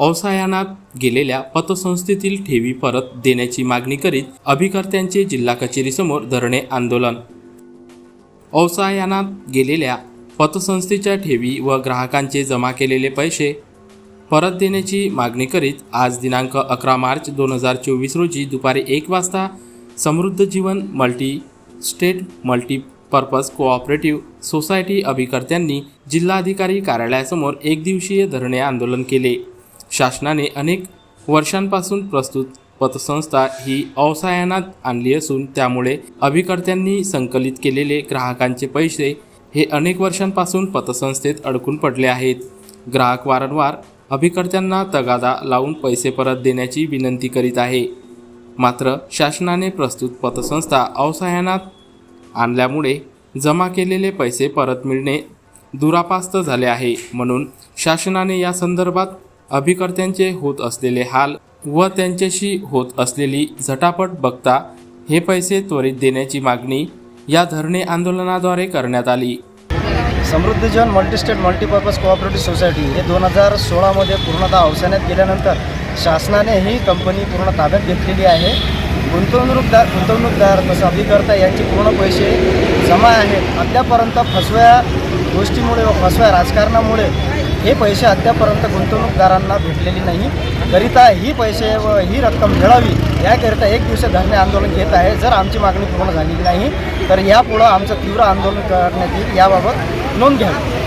अवसायानात गेलेल्या पतसंस्थेतील ठेवी परत देण्याची मागणी करीत अभिकर्त्यांचे जिल्हा कचेरीसमोर धरणे आंदोलन. अवसायानात गेलेल्या पतसंस्थेच्या ठेवी व ग्राहकांचे जमा केलेले पैसे परत देण्याची मागणी करीत आज दिनांक अकरा मार्च दोन हजार चोवीस रोजी दुपारी एक वाजता Samruddha Jeevan multi state multipurpose cooperative society अभिकर्त्यांनी जिल्हाधिकारी कार्यालयासमोर एकदिवसीय धरणे आंदोलन केले. शासनाने अनेक वर्षांपासून प्रस्तुत पतसंस्था ही अवसायनात आणली असून त्यामुळे अभिकर्त्यांनी संकलित केलेले ग्राहकांचे पैसे हे अनेक वर्षांपासून पतसंस्थेत अडकून पडले आहेत. ग्राहक वारंवार अभिकर्त्यांना तगादा लावून पैसे परत देण्याची विनंती करीत आहे. मात्र शासनाने प्रस्तुत पतसंस्था अवसायनात आणल्यामुळे जमा केलेले पैसे परत मिळणे दुरापास्त झाले आहे म्हणून शासनाने या संदर्भात अभिकर्त्यांचे होत असलेले हाल व त्यांच्याशी होत असलेली झटापट बघता हे पैसे त्वरित देण्याची मागणी या धरणे आंदोलनाद्वारे करण्यात आली. Samruddhijan multistate multipurpose cooperative society हे दोन हजार सोळामध्ये पूर्णतः अवसान्यात गेल्यानंतर शासनाने ही कंपनी पूर्ण ताब्यात घेतलेली आहे. गुंतवणूकदार गुंतवणूकदार तसं अभिकर्ता यांचे पूर्ण पैसे जमा आहेत. अद्यापर्यंत फसव्या गोष्टीमुळे व फसव्या राजकारणामुळे हे पैसे अद्यापर्यंत गुंतवणूकदारांना भेटलेली नाही. करिता ही पैसे व ही रक्कम मिळावी याकरिता एक दिवस धरणे आंदोलन घेत आहे. जर आमची मागणी पूर्ण झालेली नाही तर यापुढं आमचं तीव्र आंदोलन करण्यात येईल. याबाबत नोंद घ्यावी.